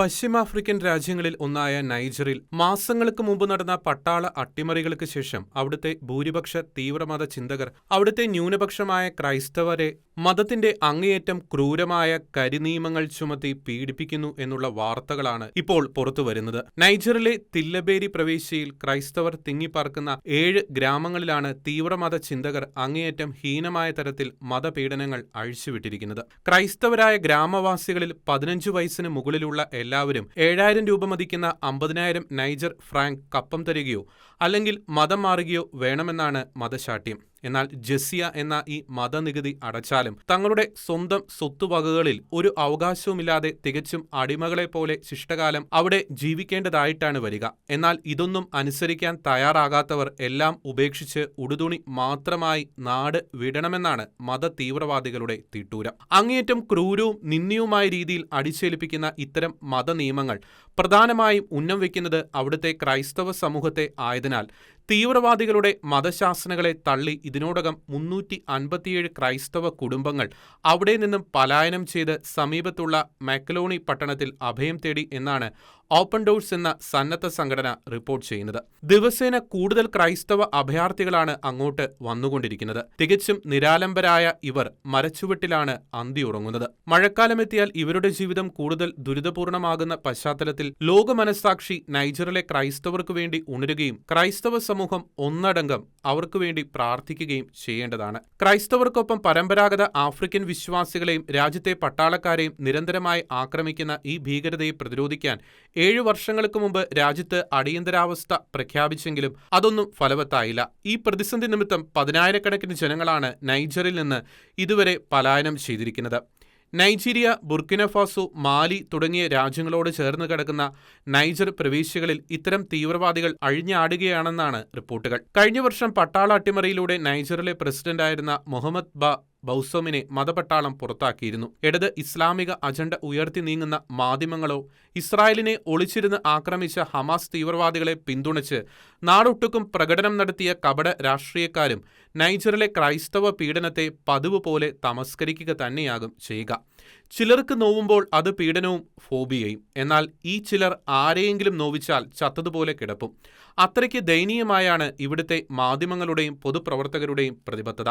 പശ്ചിമാഫ്രിക്കൻ രാജ്യങ്ങളിൽ ഒന്നായ നൈജറിൽ മാസങ്ങൾക്ക് മുമ്പ് നടന്ന പട്ടാള അട്ടിമറികൾക്ക് ശേഷം അവിടുത്തെ ഭൂരിപക്ഷ തീവ്രമത ചിന്തകർ അവിടുത്തെ ന്യൂനപക്ഷമായ ക്രൈസ്തവരെ മതത്തിന്റെ അങ്ങേയറ്റം ക്രൂരമായ കരിനിയമങ്ങൾ ചുമത്തി പീഡിപ്പിക്കുന്നു എന്നുള്ള വാർത്തകളാണ് ഇപ്പോൾ പുറത്തുവരുന്നത് നൈജറിലെ തില്ലബേരി പ്രവേശ്യയിൽ ക്രൈസ്തവർ തിങ്ങിപ്പാർക്കുന്ന ഏഴ് ഗ്രാമങ്ങളിലാണ് തീവ്രമത ചിന്തകർ അങ്ങേയറ്റം ഹീനമായ തരത്തിൽ മതപീഡനങ്ങൾ അഴിച്ചുവിട്ടിരിക്കുന്നത്. ക്രൈസ്തവരായ ഗ്രാമവാസികളിൽ പതിനഞ്ചു വയസ്സിന് മുകളിലുള്ള എല്ലാവരും ഏഴായിരം രൂപ മതിക്കുന്ന അമ്പതിനായിരം നൈജർ ഫ്രാങ്ക് കപ്പം തരികയോ അല്ലെങ്കിൽ മതം മാറുകയോ വേണമെന്നാണ് മതശാഠ്യം. എന്നാൽ ജസിയ എന്ന ഈ മതനികുതി അടച്ചാലും തങ്ങളുടെ സ്വന്തം സ്വത്തുവകകളിൽ ഒരു അവകാശവുമില്ലാതെ തികച്ചും അടിമകളെ പോലെ ശിഷ്ടകാലം അവിടെ ജീവിക്കേണ്ടതായിട്ടാണ് വരിക. എന്നാൽ ഇതൊന്നും അനുസരിക്കാൻ തയ്യാറാകാത്തവർ എല്ലാം ഉപേക്ഷിച്ച് ഉടുതുണി മാത്രമായി നാട് വിടണമെന്നാണ് മത തീവ്രവാദികളുടെ തീട്ടൂരം. അങ്ങേയറ്റം ക്രൂരവും നിന്ദിയുമായ രീതിയിൽ അടിച്ചേൽപ്പിക്കുന്ന ഇത്തരം മതനിയമങ്ങൾ പ്രധാനമായും ഉന്നം വയ്ക്കുന്നത് അവിടുത്തെ ക്രൈസ്തവ സമൂഹത്തെ ആയതിനാൽ തീവ്രവാദികളുടെ മതശാസനകളെ തള്ളി ഇതിനോടകം മുന്നൂറ്റി അൻപത്തിയേഴ് ക്രൈസ്തവ കുടുംബങ്ങൾ അവിടെ നിന്നും പലായനം ചെയ്ത് സമീപത്തുള്ള മാക്കലോണി പട്ടണത്തിൽ അഭയം തേടി എന്നാണ് ഓപ്പൺ ഡോഴ്സ് എന്ന സന്നദ്ധ സംഘടന റിപ്പോർട്ട് ചെയ്യുന്നത്. ദിവസേന കൂടുതൽ ക്രൈസ്തവ അഭയാർത്ഥികളാണ് അങ്ങോട്ട് വന്നുകൊണ്ടിരിക്കുന്നത്. തികച്ചും നിരാലംബരായ ഇവർ മരച്ചുവട്ടിലാണ് അന്തി ഉറങ്ങുന്നത്. മഴക്കാലമെത്തിയാൽ ഇവരുടെ ജീവിതം കൂടുതൽ ദുരിതപൂർണമാകുന്ന പശ്ചാത്തലത്തിൽ ലോക മനസ്സാക്ഷി നൈജറിലെ ക്രൈസ്തവർക്ക് വേണ്ടി ഉണരുകയും ക്രൈസ്തവ സമൂഹം ഒന്നടങ്കം അവർക്ക് വേണ്ടി പ്രാർത്ഥിക്കുകയും ചെയ്യേണ്ടതാണ്. ക്രൈസ്തവർക്കൊപ്പം പരമ്പരാഗത ആഫ്രിക്കൻ വിശ്വാസികളെയും രാജ്യത്തെ പട്ടാളക്കാരെയും നിരന്തരമായി ആക്രമിക്കുന്ന ഈ ഭീകരതയെ പ്രതിരോധിക്കാൻ ഏഴു വർഷങ്ങൾക്ക് മുമ്പ് രാജ്യത്ത് അടിയന്തരാവസ്ഥ പ്രഖ്യാപിച്ചെങ്കിലും അതൊന്നും ഫലവത്തായില്ല. ഈ പ്രതിസന്ധി നിമിത്തം പതിനായിരക്കണക്കിന് ജനങ്ങളാണ് നൈജറിൽ നിന്ന് ഇതുവരെ പലായനം ചെയ്തിരിക്കുന്നത്. നൈജീരിയ ബുർക്കിനഫാസോ മാലി തുടങ്ങിയ രാജ്യങ്ങളോട് ചേർന്ന് കിടക്കുന്ന നൈജർ പ്രവിശ്യകളിൽ ഇത്തരം തീവ്രവാദികൾ അഴിഞ്ഞാടുകയാണെന്നാണ് റിപ്പോർട്ടുകൾ. കഴിഞ്ഞ വർഷം പട്ടാള അട്ടിമറിയിലൂടെ നൈജറിലെ പ്രസിഡന്റായിരുന്ന മുഹമ്മദ് ബ ബൗസോമിനെ മതപട്ടാളം പുറത്താക്കിയിരുന്നു. ഇടത് ഇസ്ലാമിക അജണ്ട ഉയർത്തി നീങ്ങുന്ന മാധ്യമങ്ങളോ ഇസ്രായേലിനെ ഒളിച്ചിരുന്ന് ആക്രമിച്ച ഹമാസ് തീവ്രവാദികളെ പിന്തുണച്ച് നാടൊട്ടുക്കും പ്രകടനം നടത്തിയ കപട രാഷ്ട്രീയക്കാരും നൈജറിലെ ക്രൈസ്തവ പീഡനത്തെ പതിവ് പോലെ തമസ്കരിക്കുക തന്നെയാകും ചെയ്യുക. ചിലർക്ക് നോവുമ്പോൾ അത് പീഡനവും ഫോബിയയും. എന്നാൽ ഈ ചിലർ ആരെയെങ്കിലും നോവിച്ചാൽ ചത്തതുപോലെ കിടപ്പും. അത്രയ്ക്ക് ദയനീയമായാണ് ഇവിടുത്തെ മാധ്യമങ്ങളുടെയും പൊതുപ്രവർത്തകരുടെയും പ്രതിബദ്ധത.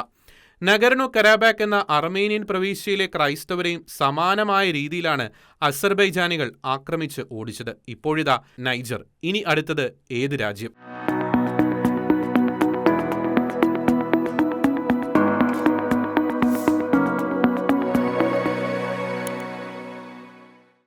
നഗർണോ കരാബാക്ക് എന്ന അർമേനിയൻ പ്രവിശ്യയിലെ ക്രൈസ്തവരെയും സമാനമായ രീതിയിലാണ് അസർബൈജാനികൾ ആക്രമിച്ച് ഓടിച്ചത്. ഇപ്പോഴിതാ നൈജർ. ഇനി അടുത്തത് ഏത് രാജ്യം?